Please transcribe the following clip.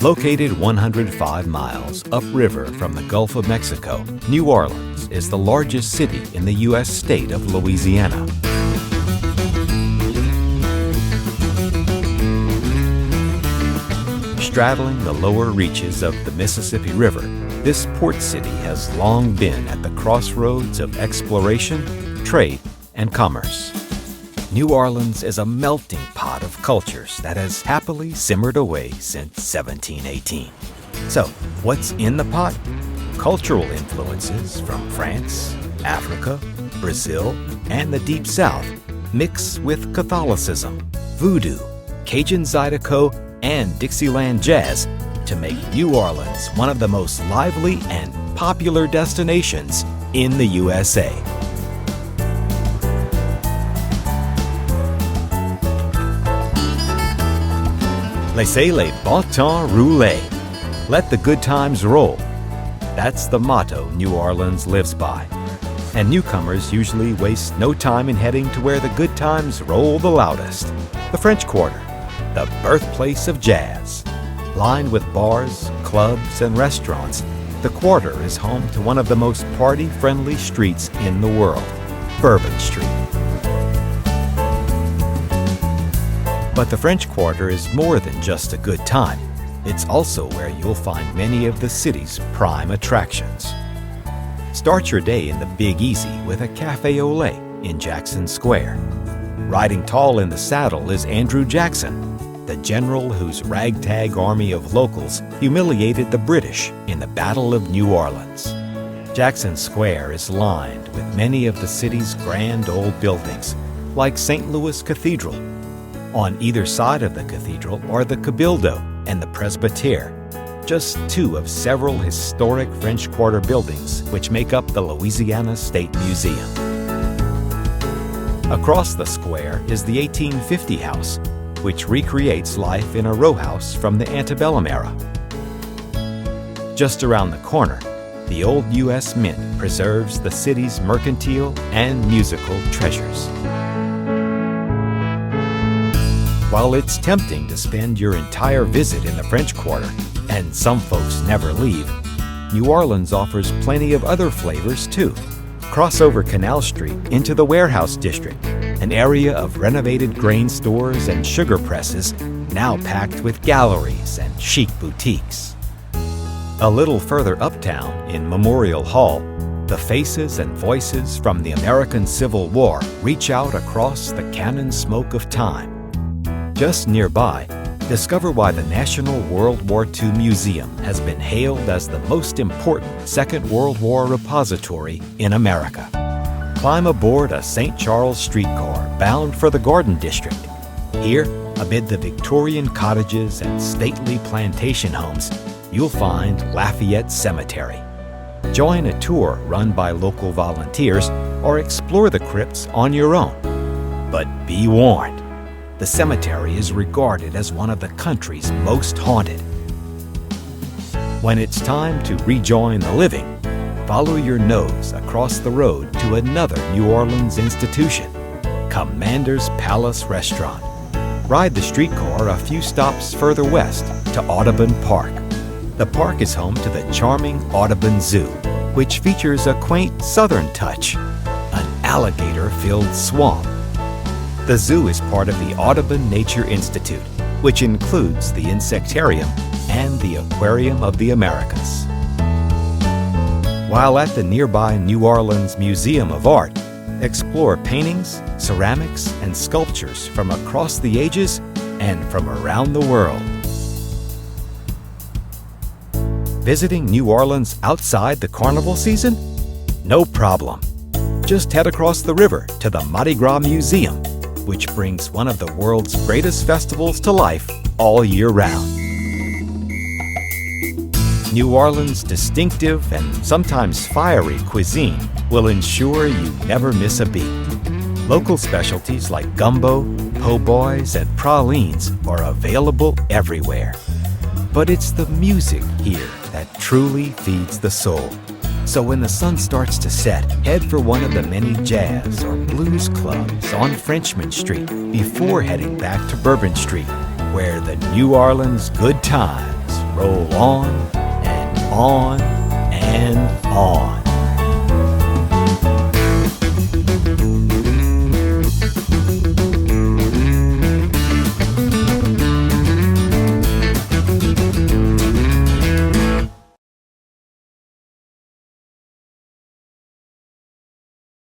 Located 105 miles upriver from the Gulf of Mexico, New Orleans is the largest city in the U.S. state of Louisiana. Straddling the lower reaches of the Mississippi River, this port city has long been at the crossroads of exploration, trade, and commerce. New Orleans is a melting pot of cultures that has happily simmered away since 1718. So, what's in the pot? Cultural influences from France, Africa, Brazil, and the Deep South mix with Catholicism, voodoo, Cajun Zydeco, and Dixieland jazz to make New Orleans one of the most lively and popular destinations in the USA. Laissez les bon temps rouler. Let the good times roll. That's the motto New Orleans lives by. And newcomers usually waste no time in heading to where the good times roll the loudest the French Quarter, the birthplace of jazz. Lined with bars, clubs, and restaurants, the Quarter is home to one of the most party friendly streets in the world, Bourbon Street. But the French Quarter is more than just a good time. It's also where you'll find many of the city's prime attractions. Start your day in the Big Easy with a cafe au lait in Jackson Square. Riding tall in the saddle is Andrew Jackson, the general whose ragtag army of locals humiliated the British in the Battle of New Orleans. Jackson Square is lined with many of the city's grand old buildings, like St. Louis Cathedral. On either side of the cathedral are the Cabildo and the Presbytere, just two of several historic French Quarter buildings which make up the Louisiana State Museum. Across the square is the 1850 house, which recreates life in a row house from the antebellum era. Just around the corner, the old U.S. Mint preserves the city's mercantile and musical treasures. While it's tempting to spend your entire visit in the French Quarter, and some folks never leave, New Orleans offers plenty of other flavors too. Cross over Canal Street into the Warehouse District, an area of renovated grain stores and sugar presses now packed with galleries and chic boutiques. A little further uptown in Memorial Hall, the faces and voices from the American Civil War reach out across the cannon smoke of time. Just nearby, discover why the National World War II Museum has been hailed as the most important Second World War repository in America. Climb aboard a St. Charles streetcar bound for the Garden District. Here, amid the Victorian cottages and stately plantation homes, you'll find Lafayette Cemetery. Join a tour run by local volunteers or explore the crypts on your own. But be warned the cemetery is regarded as one of the country's most haunted. When it's time to rejoin the living, follow your nose across the road to another New Orleans institution, Commander's Palace Restaurant. Ride the streetcar a few stops further west to Audubon Park. The park is home to the charming Audubon Zoo, which features a quaint southern touch an alligator filled swamp the zoo is part of the Audubon Nature Institute, which includes the Insectarium and the Aquarium of the Americas. While at the nearby New Orleans Museum of Art, explore paintings, ceramics, and sculptures from across the ages and from around the world. Visiting New Orleans outside the carnival season? No problem. Just head across the river to the Mardi Gras Museum which brings one of the world's greatest festivals to life all year round. New Orleans' distinctive and sometimes fiery cuisine will ensure you never miss a beat. Local specialties like gumbo, po' boys, and pralines are available everywhere. But it's the music here that truly feeds the soul. So when the sun starts to set, head for one of the many jazz or blues clubs on Frenchman Street before heading back to Bourbon Street, where the New Orleans good times roll on on and on.